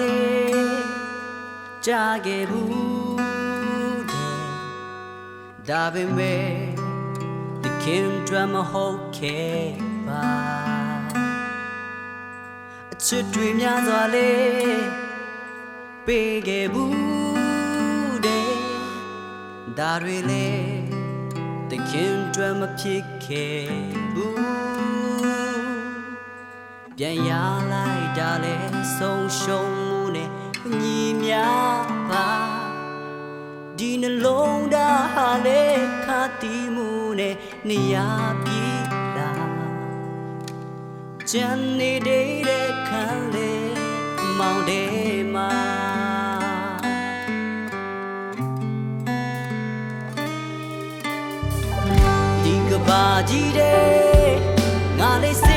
လေကြာခဲ့ဘူးတဲ့ဒါပေမဲ့တခင်တွမ်းမဟုတ်ခဲ့ပါအချစ်တွေများစွာလေပေးခဲ့ဘူးတဲ့ဒါတွေလေတခင်တွမ်းမဖြစ်ခဲ့ဘူးပြန်ရလိုက်တာလဲဆုံးရှုံး နှလုံးသားဟာလေခါတီးမှုနဲ့နေရာပြီလားကြံနေတဲ့ခံလေမောင်တဲ့မှာပါကြီးတဲ့ငါလေး